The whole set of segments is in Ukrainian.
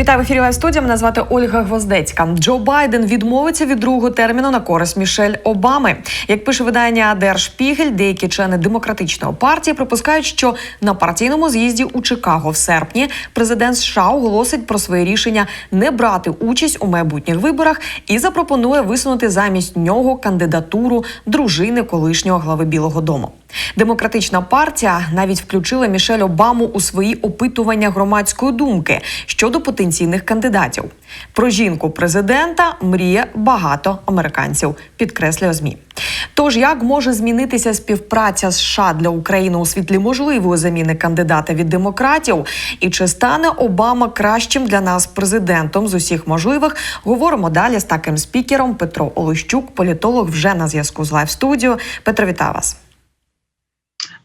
Вітаю в ефірі Лайв студія. Мене звати Ольга Гвоздецька. Джо Байден відмовиться від другого терміну на користь Мішель Обами. Як пише видання Spiegel, деякі члени демократичної партії припускають, що на партійному з'їзді у Чикаго в серпні президент США оголосить про своє рішення не брати участь у майбутніх виборах і запропонує висунути замість нього кандидатуру дружини колишнього глави Білого Дому. Демократична партія навіть включила Мішель Обаму у свої опитування громадської думки щодо потенційних кандидатів. Про жінку президента мріє багато американців, підкреслює змі. Тож як може змінитися співпраця США для України у світлі можливої заміни кандидата від демократів? І чи стане Обама кращим для нас президентом з усіх можливих? Говоримо далі з таким спікером Петро Олещук, політолог, вже на зв'язку з Лайв студіо. Петро, вітаю вас.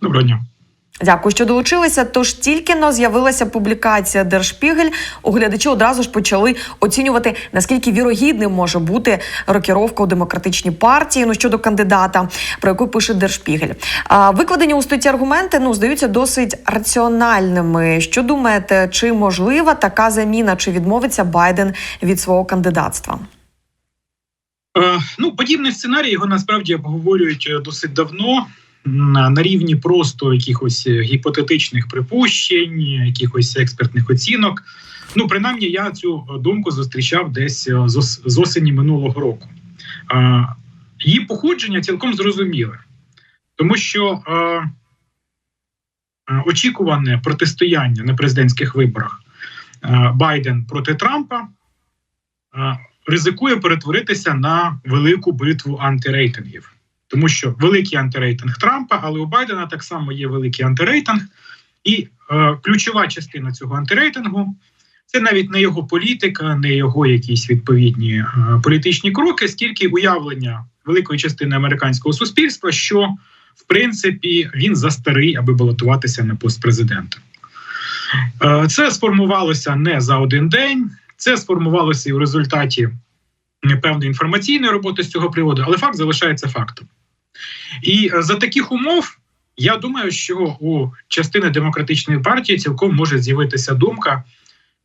Доброго дня. Дякую, що долучилися. Тож тільки но з'явилася публікація Держпігель. Оглядачі одразу ж почали оцінювати наскільки вірогідним може бути рокіровка у демократичній партії. Ну щодо кандидата, про яку пише Держпігель. А викладені у статті аргументи ну здаються досить раціональними. Що думаєте, чи можлива така заміна, чи відмовиться Байден від свого кандидатства? Е, ну, подібний сценарій його насправді обговорюють е, досить давно. На, рівні просто якихось е, гіпотетичних припущень, якихось експертних оцінок. Ну, принаймні, я цю думку зустрічав десь е, з, осені минулого року. Е, її походження цілком зрозуміле, тому що е, е, очікуване протистояння на президентських виборах е, Байден проти Трампа е, ризикує перетворитися на велику битву антирейтингів. Тому що великий антирейтинг Трампа, але у Байдена так само є великий антирейтинг, і е, ключова частина цього антирейтингу це навіть не його політика, не його якісь відповідні е, політичні кроки, скільки уявлення великої частини американського суспільства, що в принципі він застарий, аби балотуватися на пост президента. Е, це сформувалося не за один день, це сформувалося і в результаті певної інформаційної роботи з цього приводу, але факт залишається фактом. І е, за таких умов я думаю, що у частини демократичної партії цілком може з'явитися думка,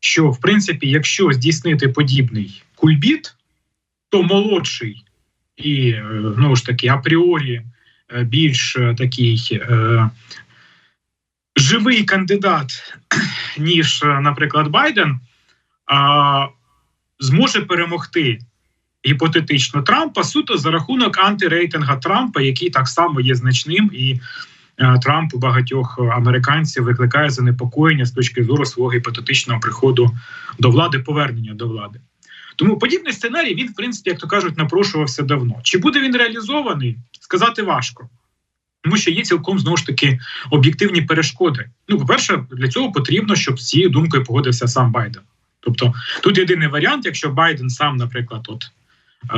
що в принципі, якщо здійснити подібний кульбіт, то молодший і е, знову ж таки апріорі е, більш е, такий е, живий кандидат, ніж, е, наприклад, Байден, а, зможе перемогти гіпотетично Трампа суто за рахунок антирейтинга Трампа, який так само є значним, і е, Трамп у багатьох американців викликає занепокоєння з точки зору свого гіпотетичного приходу до влади, повернення до влади. Тому подібний сценарій він, в принципі, як то кажуть, напрошувався давно. Чи буде він реалізований, сказати важко. Тому що є цілком знову ж таки об'єктивні перешкоди. Ну, по-перше, для цього потрібно, щоб з цією думкою погодився сам Байден. Тобто, тут єдиний варіант, якщо Байден сам, наприклад, от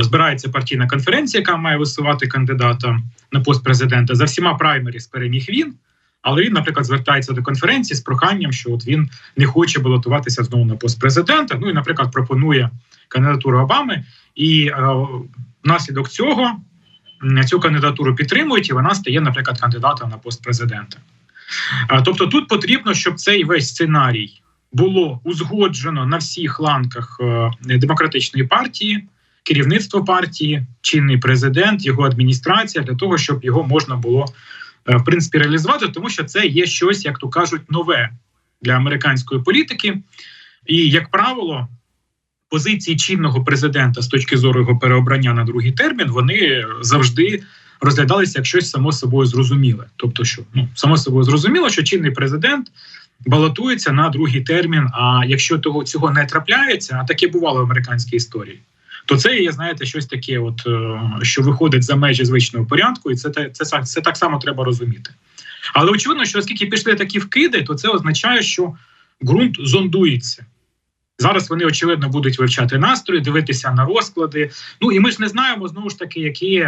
збирається партійна конференція, яка має висувати кандидата на пост президента. За всіма праймеріс переміг він, але він, наприклад, звертається до конференції з проханням, що от він не хоче балотуватися знову на пост президента. Ну і, наприклад, пропонує кандидатуру Обами, і е, внаслідок цього цю кандидатуру підтримують, і вона стає, наприклад, кандидатом на пост президента. Е, Тобто, тут потрібно, щоб цей весь сценарій було узгоджено на всіх ланках е, демократичної партії, керівництво партії, чинний президент, його адміністрація для того, щоб його можна було е, в принципі реалізувати, тому що це є щось, як то кажуть, нове для американської політики. І як правило, позиції чинного президента з точки зору його переобрання на другий термін, вони завжди розглядалися як щось само собою зрозуміле. Тобто, що ну само собою зрозуміло, що чинний президент балотується на другий термін. А якщо того цього не трапляється, а таке бувало в американській історії, то це є, знаєте, щось таке, от е, що виходить за межі звичного порядку, і це це, це, це так само треба розуміти. Але очевидно, що оскільки пішли такі вкиди, то це означає, що ґрунт зондується. Зараз вони очевидно будуть вивчати настрої, дивитися на розклади. Ну і ми ж не знаємо знову ж таки, які е,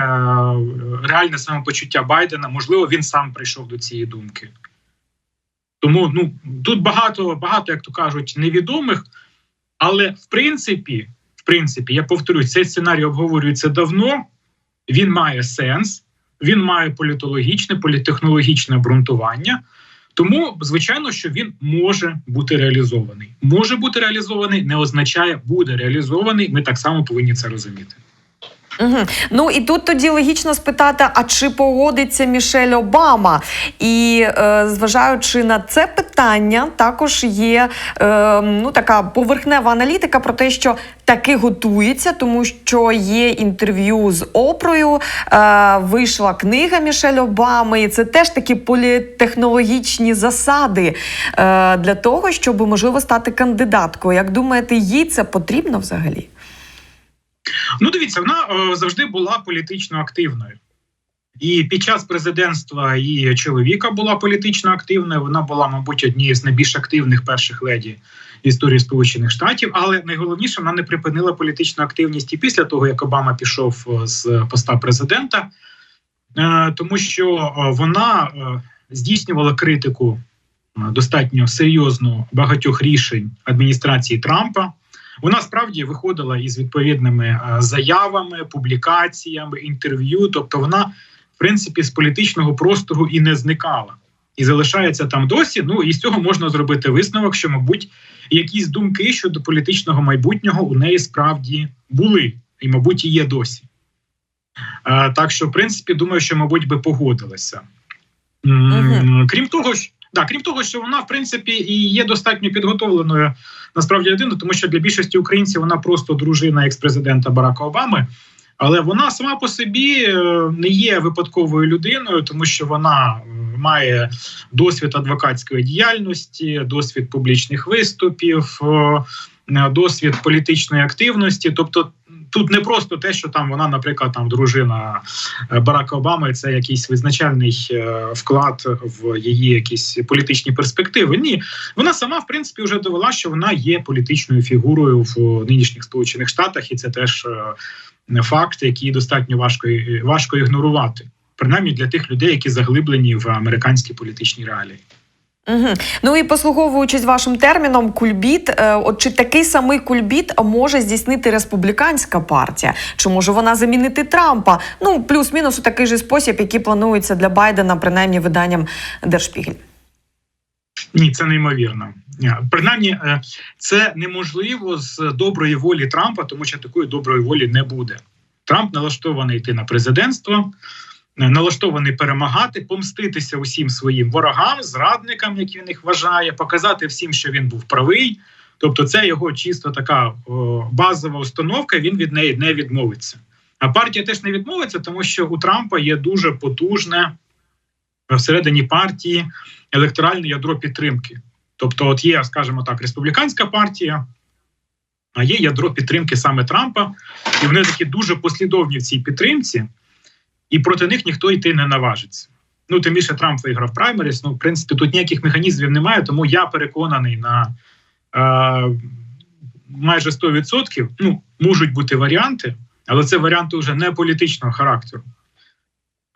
реальне самопочуття Байдена. Можливо, він сам прийшов до цієї думки. Тому ну тут багато, багато, як то кажуть, невідомих. Але в принципі, принципі, я повторюсь, цей сценарій обговорюється давно. Він має сенс, він має політологічне, політехнологічне обґрунтування. Тому, звичайно, що він може бути реалізований. Може бути реалізований, не означає буде реалізований. Ми так само повинні це розуміти. Угу. Ну і тут тоді логічно спитати: а чи погодиться Мішель Обама? І е, зважаючи на це питання, також є е, ну така поверхнева аналітика про те, що таки готується, тому що є інтерв'ю з Опрою, е, вийшла книга Мішель Обами, і це теж такі політехнологічні засади е, для того, щоб можливо стати кандидаткою. Як думаєте, їй це потрібно взагалі? Ну, дивіться, вона е, завжди була політично активною. І під час президентства її чоловіка була політично активною. Вона була, мабуть, однією з найбільш активних перших леді історії Сполучених Штатів. Але найголовніше вона не припинила політичну активність і після того, як Обама пішов е, з поста президента, Е, тому що вона здійснювала критику достатньо серйозну багатьох рішень адміністрації Трампа. Вона справді виходила із відповідними е, заявами, публікаціями, інтерв'ю. Тобто, вона, в принципі, з політичного простору і не зникала, і залишається там досі. Ну і з цього можна зробити висновок, що, мабуть, якісь думки щодо політичного майбутнього у неї справді були, і, мабуть, і є досі. Е, Так що, в принципі, думаю, що, мабуть, би погодилася. Мгм. Крім того, да, крім того, що вона, в принципі, і є достатньо підготовленою насправді людиною, тому що для більшості українців вона просто дружина екс-президента Барака Обами. Але вона сама по собі е, не є випадковою людиною, тому що вона е, має досвід адвокатської діяльності, досвід публічних виступів, е, досвід політичної активності. Тобто, тут не просто те, що там вона, наприклад, там дружина е, Барака Обами, це якийсь визначальний е, вклад в її якісь політичні перспективи. Ні, вона сама, в принципі, вже довела, що вона є політичною фігурою в нинішніх Сполучених Штатах, і це теж е, факт, який достатньо важко важко ігнорувати, принаймні для тих людей, які заглиблені в американські політичні реалії. Угу. Ну і послуговуючись вашим терміном, кульбіт, е, от чи такий самий кульбіт може здійснити республіканська партія? Чи може вона замінити Трампа? Ну плюс-мінус у такий же спосіб, який планується для Байдена, принаймні виданням Держпігель. Ні, це неймовірно. Принаймні, е, це неможливо з доброї волі Трампа, тому що такої доброї волі не буде. Трамп налаштований йти на президентство, налаштований перемагати, помститися усім своїм ворогам, зрадникам, які він їх вважає, показати всім, що він був правий. Тобто, це його чисто така о, базова установка. Він від неї не відмовиться. А партія теж не відмовиться, тому що у Трампа є дуже потужне всередині партії електоральне ядро підтримки. Тобто, от є, скажімо так, республіканська партія, а є ядро підтримки саме Трампа, і вони такі дуже послідовні в цій підтримці, і проти них ніхто йти не наважиться. Ну, тим більше Трамп виграв праймеріс. Ну, в принципі, тут ніяких механізмів немає, тому я переконаний на е, майже 100%. Ну, можуть бути варіанти, але це варіанти вже не політичного характеру.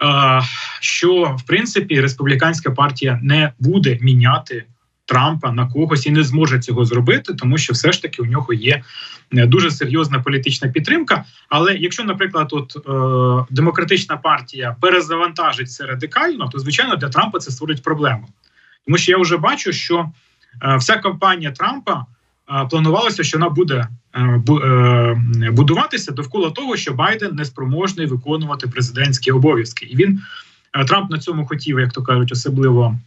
Е, що в принципі республіканська партія не буде міняти Трампа на когось і не зможе цього зробити, тому що все ж таки у нього є е, дуже серйозна політична підтримка. Але якщо, наприклад, от е, демократична партія перезавантажить це радикально, то звичайно для Трампа це створить проблему, тому що я вже бачу, що е, вся кампанія Трампа е, планувалося, що вона буде е, е, будуватися довкола того, що Байден неспроможний виконувати президентські обов'язки, і він е, Трамп на цьому хотів, як то кажуть, особливо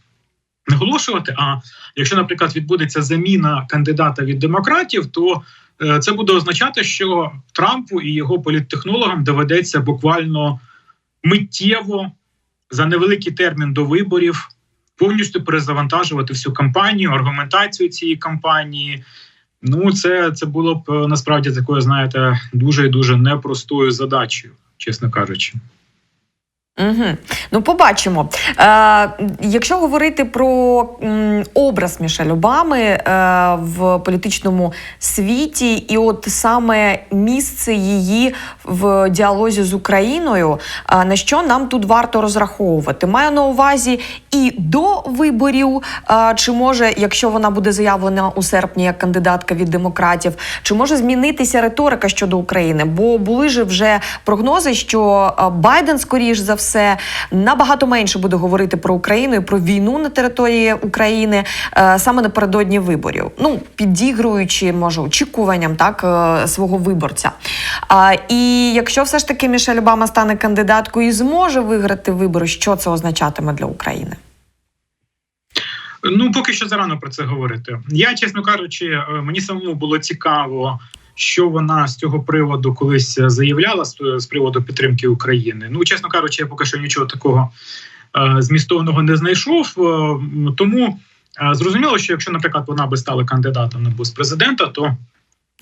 наголошувати. А якщо, наприклад, відбудеться заміна кандидата від демократів, то е, це буде означати, що Трампу і його політтехнологам доведеться буквально миттєво за невеликий термін до виборів повністю перезавантажувати всю кампанію, аргументацію цієї кампанії. Ну, це, це було б е, насправді такою, знаєте, дуже і дуже непростою задачею, чесно кажучи. Угу. Ну, побачимо. Е, якщо говорити про м, образ Мішель Обами е, в політичному світі, і от саме місце її в діалозі з Україною, е, на що нам тут варто розраховувати? Маю на увазі і до виборів, е, чи може, якщо вона буде заявлена у серпні як кандидатка від демократів, чи може змінитися риторика щодо України? Бо були ж вже прогнози, що е, Байден, скоріш за все набагато менше буде говорити про Україну і про війну на території України е, саме напередодні виборів. Ну підігруючи, може, очікуванням так е, свого виборця. І якщо все ж таки Мішель Обама стане кандидаткою і зможе виграти вибори, що це означатиме для України? Ну поки що зарано про це говорити. Я, чесно кажучи, е, мені самому було цікаво, що вона з цього приводу колись заявляла з, приводу підтримки України. Ну, чесно кажучи, я поки що нічого такого е, змістовного не знайшов. Е, тому е, зрозуміло, що якщо, наприклад, вона би стала кандидатом на пост президента, то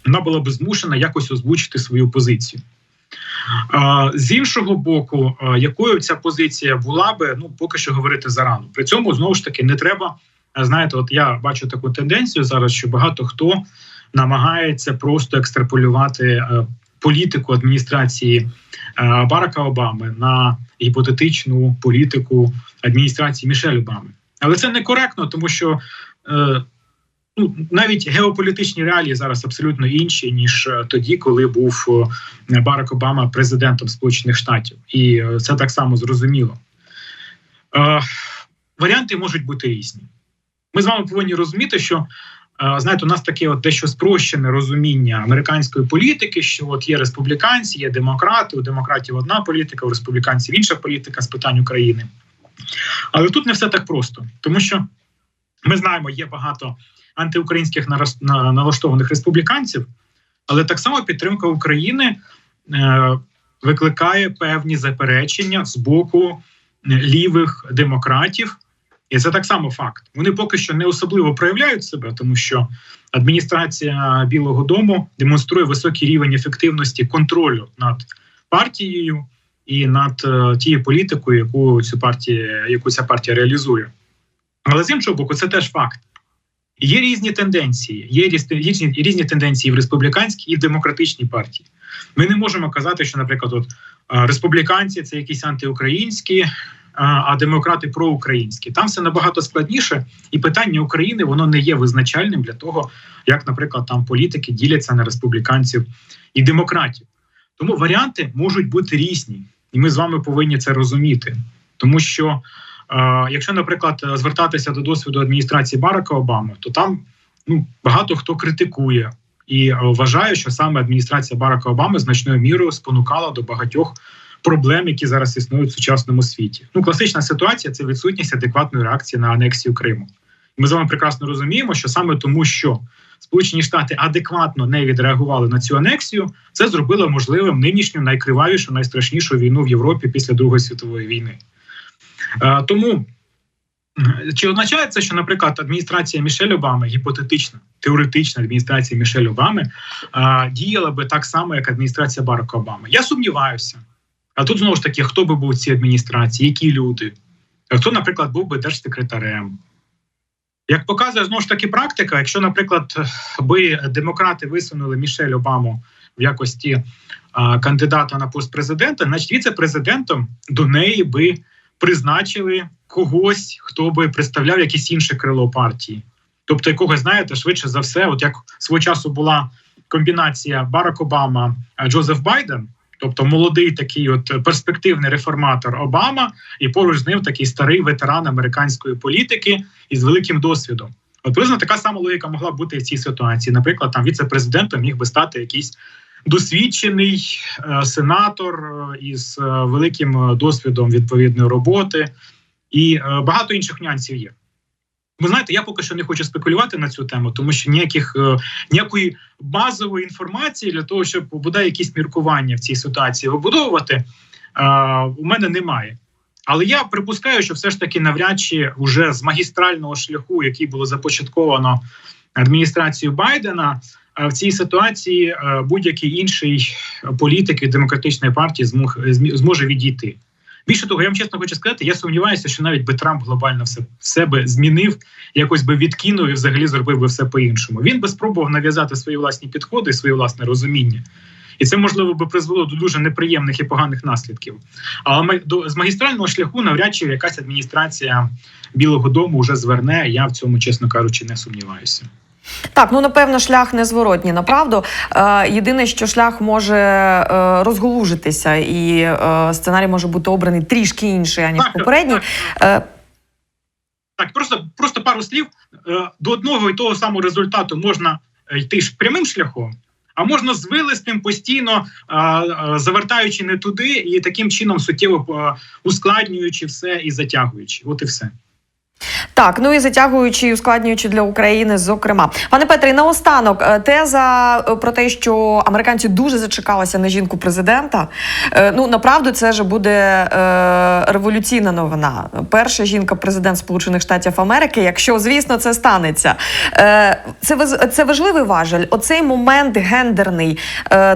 вона була б змушена якось озвучити свою позицію. Е, З іншого боку, е, якою ця позиція була би, ну поки що говорити зарано. При цьому знову ж таки не треба. е, Знаєте, от я бачу таку тенденцію зараз, що багато хто намагається просто екстраполювати е, політику адміністрації е, Барака Обами на гіпотетичну політику адміністрації Мішель Обами. Але це некоректно, тому що е, ну, навіть геополітичні реалії зараз абсолютно інші ніж тоді, коли був Барак Обама президентом Сполучених Штатів, і це так само зрозуміло. Варіанти можуть бути різні. Ми з вами повинні розуміти, що знаєте, у нас таке от дещо спрощене розуміння американської політики, що от є республіканці, є демократи, у демократів одна політика, у республіканців інша політика з питань України. Але тут не все так просто, тому що ми знаємо, є багато антиукраїнських налаштованих республіканців, але так само підтримка України е, викликає певні заперечення з боку е, лівих демократів. І це так само факт. Вони поки що не особливо проявляють себе, тому що адміністрація Білого Дому демонструє високий рівень ефективності контролю над партією і над е, тією політикою, яку цю партія, яку ця партія реалізує. Але з іншого боку, це теж факт. Є різні тенденції, є різні, різні, тенденції в республіканській і в демократичній партії. Ми не можемо казати, що, наприклад, от е, республіканці це якісь антиукраїнські, а демократи проукраїнські. Там все набагато складніше, і питання України воно не є визначальним для того, як, наприклад, там політики діляться на республіканців і демократів. Тому варіанти можуть бути різні, і ми з вами повинні це розуміти. Тому що, якщо, наприклад, звертатися до досвіду адміністрації Барака Обами, то там ну багато хто критикує і вважає, що саме адміністрація Барака Обами значною мірою спонукала до багатьох проблем, які зараз існують в сучасному світі. Ну, класична ситуація це відсутність адекватної реакції на анексію Криму. Ми з вами прекрасно розуміємо, що саме тому, що Сполучені Штати адекватно не відреагували на цю анексію, це зробило можливим нинішню найкривавішу, найстрашнішу війну в Європі після Другої світової війни. Е, тому чи означає це, що, наприклад, адміністрація Мішель Обами, гіпотетична, теоретична адміністрація Мішель Обами, е, діяла би так само, як адміністрація Барака Обами? Я сумніваюся. А тут знову ж таки, хто би був у цій адміністрації, які люди? Хто, наприклад, був би держсекретарем? Як показує знову ж таки практика, якщо, наприклад, би демократи висунули Мішель Обаму в якості а, кандидата на пост президента, значить віце-президентом до неї би призначили когось, хто би представляв якесь інше крило партії. Тобто, якогось, знаєте, швидше за все, от як свого часу була комбінація Барак Обама Джозеф Байден. Тобто молодий такий от перспективний реформатор Обама, і поруч з ним такий старий ветеран американської політики із великим досвідом. От приблизно така сама логіка могла бути в цій ситуації. Наприклад, там віце-президентом міг би стати якийсь досвідчений е, сенатор е, із е, великим досвідом відповідної роботи, і багато інших нюансів є. Ви знаєте, я поки що не хочу спекулювати на цю тему, тому що ніяких е, ніякої базової інформації для того, щоб бодай якісь міркування в цій ситуації вибудовувати, е, у мене немає. Але я припускаю, що все ж таки навряд чи вже з магістрального шляху, який було започатковано адміністрацією Байдена, е, в цій ситуації будь-який інший політик від демократичної партії зможе відійти. Більше того, я вам чесно хочу сказати, я сумніваюся, що навіть би Трамп глобально все в себе змінив, якось би відкинув і взагалі зробив би все по-іншому. Він би спробував нав'язати свої власні підходи, своє власне розуміння. І це можливо би призвело до дуже неприємних і поганих наслідків. Але до з магістрального шляху навряд чи якась адміністрація Білого Дому вже зверне. Я в цьому, чесно кажучи, не сумніваюся. Так, ну напевно, шлях незворотній, направду. Е, єдине, що шлях може е, розголужитися, і е, сценарій може бути обраний трішки інший, аніж Так, попередній. так, Так, просто, просто пару слів. До одного і того самого результату можна йти ж прямим шляхом, а можна звилистим, постійно е, е, завертаючи не туди і таким чином суттєво ускладнюючи все і затягуючи. От і все. Так, ну і затягуючи і ускладнюючи для України, зокрема, пане Петре, наостанок е, теза е, про те, що американці дуже зачекалися на жінку президента. е, Ну направду це ж буде революційна новина. Перша жінка президент Сполучених Штатів Америки, якщо звісно це станеться. Це це важливий важель. Оцей момент гендерний.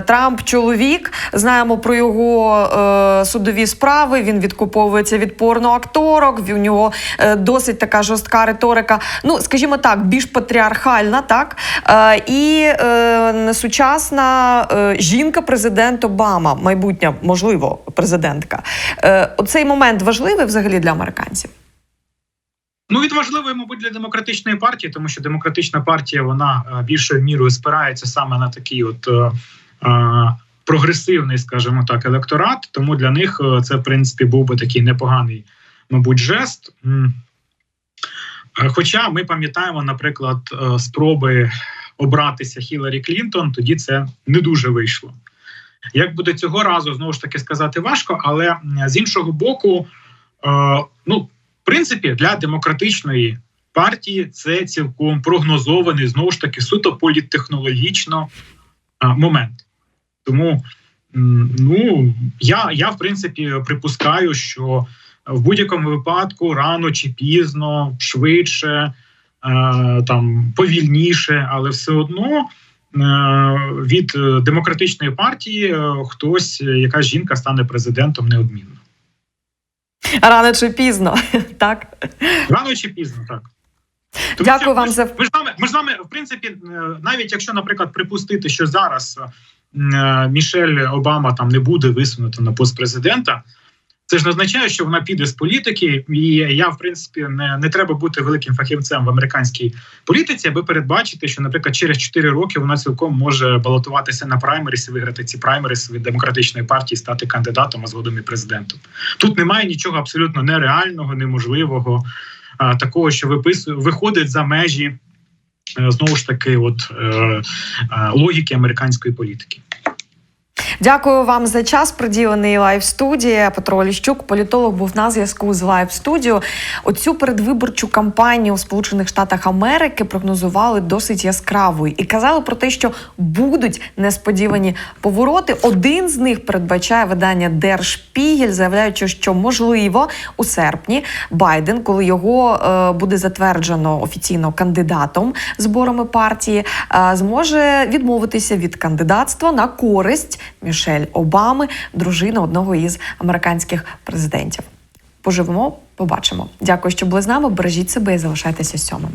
Трамп чоловік. Знаємо про його судові справи. Він відкуповується від порноакторок. В- нього е, досить така жорстка риторика. Ну, скажімо так, більш патріархальна, так е, і е, сучасна е, жінка, президент Обама, майбутня, можливо, президентка. Е, оцей момент важливий взагалі для американців. Ну, від важливої, мабуть, для демократичної партії, тому що демократична партія вона е, більшою мірою спирається саме на такий от е, е, прогресивний, скажімо так, електорат. Тому для них е, це, в принципі, був би такий непоганий, мабуть, жест. Е, Хоча ми пам'ятаємо, наприклад, е, спроби обратися Хіларі Клінтон, тоді це не дуже вийшло. Як буде цього разу, знову ж таки сказати важко, але з іншого боку, е, ну, в принципі, для демократичної партії це цілком прогнозований знову ж таки суто політтехнологічно момент. Тому ну я, я в принципі припускаю, що в будь-якому випадку рано чи пізно, швидше, е, там повільніше, але все одно. е, Від демократичної партії е, хтось, якась жінка стане президентом неодмінно. Рано чи пізно, так Рано чи пізно, так. Дякую що вам ми, за- Ми ж з вами, ми ж з вами, в принципі, навіть якщо, наприклад, припустити, що зараз Мішель Обама там не буде висунута на пост президента, це ж не означає, що вона піде з політики, і я, в принципі, не, не треба бути великим фахівцем в американській політиці, аби передбачити, що, наприклад, через 4 роки вона цілком може балотуватися на праймеріс і виграти ці праймеріс від демократичної партії, стати кандидатом, а згодом і президентом. Тут немає нічого абсолютно нереального, неможливого, такого, що виписує, виходить за межі е, знову ж таки, от е, е, логіки американської політики. Дякую вам за час, приділений лайв студії. Петро Оліщук, політолог, був на зв'язку з лайв студіо. Оцю передвиборчу кампанію у Сполучених Штатах Америки прогнозували досить яскравою і казали про те, що будуть несподівані повороти. Один з них передбачає видання Держпігель, заявляючи, що можливо у серпні Байден, коли його е, буде затверджено офіційно кандидатом зборами партії, е, зможе відмовитися від кандидатства на користь Мішель Обами, дружина одного із американських президентів. Поживемо, побачимо. Дякую, що були з нами. Бережіть себе і залишайтеся сьомим.